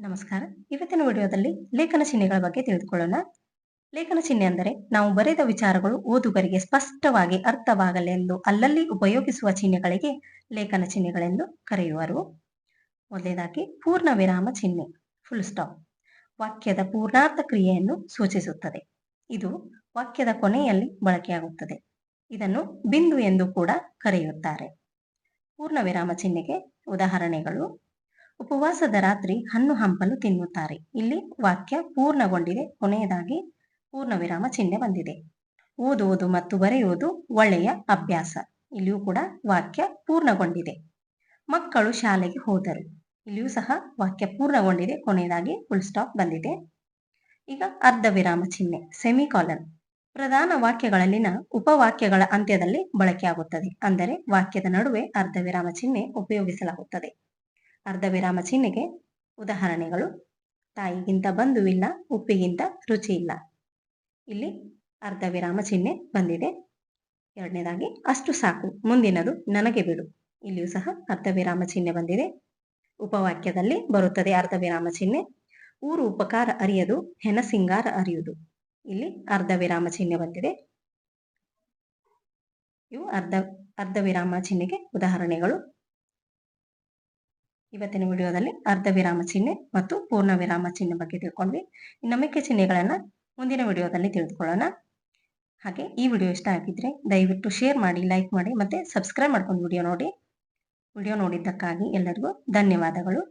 ನಮಸ್ಕಾರ. ಇವತ್ತಿನ ವಿಡಿಯೋದಲ್ಲಿ ಲೇಖನ ಚಿಹ್ನೆಗಳ ಬಗ್ಗೆ ತಿಳಿದುಕೊಳ್ಳೋಣ. ಲೇಖನ ಚಿಹ್ನೆ ಅಂದರೆ ನಾವು ಬರೆದ ವಿಚಾರಗಳು ಓದುಗರಿಗೆ ಸ್ಪಷ್ಟವಾಗಿ ಅರ್ಥವಾಗಲೆಂದು ಅಲ್ಲಲ್ಲಿ ಉಪಯೋಗಿಸುವ ಚಿಹ್ನೆಗಳಿಗೆ ಲೇಖನ ಚಿಹ್ನೆಗಳೆಂದು ಕರೆಯುವರು. ಮೊದಲನೇದಾಗಿ ಪೂರ್ಣ ವಿರಾಮ ಚಿಹ್ನೆ ಫುಲ್ ಸ್ಟಾಪ್ ವಾಕ್ಯದ ಪೂರ್ಣಾರ್ಥ ಕ್ರಿಯೆಯನ್ನು ಸೂಚಿಸುತ್ತದೆ. ಇದು ವಾಕ್ಯದ ಕೊನೆಯಲ್ಲಿ ಬಳಕೆಯಾಗುತ್ತದೆ. ಇದನ್ನು ಬಿಂದು ಎಂದು ಕೂಡ ಕರೆಯುತ್ತಾರೆ. ಪೂರ್ಣ ವಿರಾಮ ಚಿಹ್ನೆಗೆ ಉದಾಹರಣೆಗಳು ಉಪವಾಸದ ರಾತ್ರಿ ಹಣ್ಣು ಹಂಪಲು ತಿನ್ನುತ್ತಾರೆ. ಇಲ್ಲಿ ವಾಕ್ಯ ಪೂರ್ಣಗೊಂಡಿದೆ. ಕೊನೆಯದಾಗಿ ಪೂರ್ಣ ವಿರಾಮ ಚಿಹ್ನೆ ಬಂದಿದೆ. ಓದುವುದು ಮತ್ತು ಬರೆಯುವುದು ಒಳ್ಳೆಯ ಅಭ್ಯಾಸ. ಇಲ್ಲಿಯೂ ಕೂಡ ವಾಕ್ಯ ಪೂರ್ಣಗೊಂಡಿದೆ. ಮಕ್ಕಳು ಶಾಲೆಗೆ ಹೋದರು. ಇಲ್ಲಿಯೂ ಸಹ ವಾಕ್ಯ ಪೂರ್ಣಗೊಂಡಿದೆ. ಕೊನೆಯದಾಗಿ ಫುಲ್ ಸ್ಟಾಪ್ ಬಂದಿದೆ. ಈಗ ಅರ್ಧ ವಿರಾಮ ಚಿಹ್ನೆ ಸೆಮಿಕಾಲನ್ ಪ್ರಧಾನ ವಾಕ್ಯಗಳಲ್ಲಿನ ಉಪವಾಕ್ಯಗಳ ಅಂತ್ಯದಲ್ಲಿ ಬಳಕೆಯಾಗುತ್ತದೆ. ಅಂದರೆ ವಾಕ್ಯದ ನಡುವೆ ಅರ್ಧ ವಿರಾಮ ಚಿಹ್ನೆ ಉಪಯೋಗಿಸಲಾಗುತ್ತದೆ. ಅರ್ಧ ವಿರಾಮ ಚಿಹ್ನೆಗೆ ಉದಾಹರಣೆಗಳು. ತಾಯಿಗಿಂತ ಬಂಧುವಿಲ್ಲ, ಉಪ್ಪಿಗಿಂತ ರುಚಿ ಇಲ್ಲ ಇಲ್ಲಿ ಅರ್ಧ ವಿರಾಮ ಚಿಹ್ನೆ ಬಂದಿದೆ. ಎರಡನೇದಾಗಿ, ಅಷ್ಟು ಸಾಕು, ಮುಂದಿನದು ನನಗೆ ಬಿಡು. ಇಲ್ಲಿಯೂ ಸಹ ಅರ್ಧ ವಿರಾಮ ಚಿಹ್ನೆ ಬಂದಿದೆ. ಉಪವಾಕ್ಯದಲ್ಲಿ ಬರುತ್ತದೆ ಅರ್ಧ ವಿರಾಮ ಚಿಹ್ನೆ. ಊರು ಉಪಕಾರ ಅರಿಯದು ಹೆನ ಸಿಂಗಾರ ಅರಿಯುವುದು. ಇಲ್ಲಿ ಅರ್ಧ ವಿರಾಮ ಚಿಹ್ನೆ ಬಂದಿದೆ. ಇವು ಅರ್ಧ ಅರ್ಧ ವಿರಾಮ ಚಿಹ್ನೆಗೆ ಉದಾಹರಣೆಗಳು. ಇವತ್ತಿನ ವಿಡಿಯೋದಲ್ಲಿ ಅರ್ಧ ವಿರಾಮ ಚಿಹ್ನೆ ಮತ್ತು ಪೂರ್ಣ ವಿರಾಮ ಚಿಹ್ನೆ ಬಗ್ಗೆ ತಿಳ್ಕೊಂಡ್ವಿ. ನಂಬಿಕೆ ಚಿಹ್ನೆಗಳನ್ನ ಮುಂದಿನ ವಿಡಿಯೋದಲ್ಲಿ ತಿಳಿದುಕೊಳ್ಳೋಣ. ಹಾಗೆ ಈ ವಿಡಿಯೋ ಇಷ್ಟ ಆಗಿದ್ರೆ ದಯವಿಟ್ಟು ಶೇರ್ ಮಾಡಿ, ಲೈಕ್ ಮಾಡಿ ಮತ್ತೆ ಸಬ್ಸ್ಕ್ರೈಬ್ ಮಾಡ್ಕೊಂಡು ವಿಡಿಯೋ ನೋಡಿ. ವಿಡಿಯೋ ನೋಡಿದ್ದಕ್ಕಾಗಿ ಎಲ್ಲರಿಗೂ ಧನ್ಯವಾದಗಳು.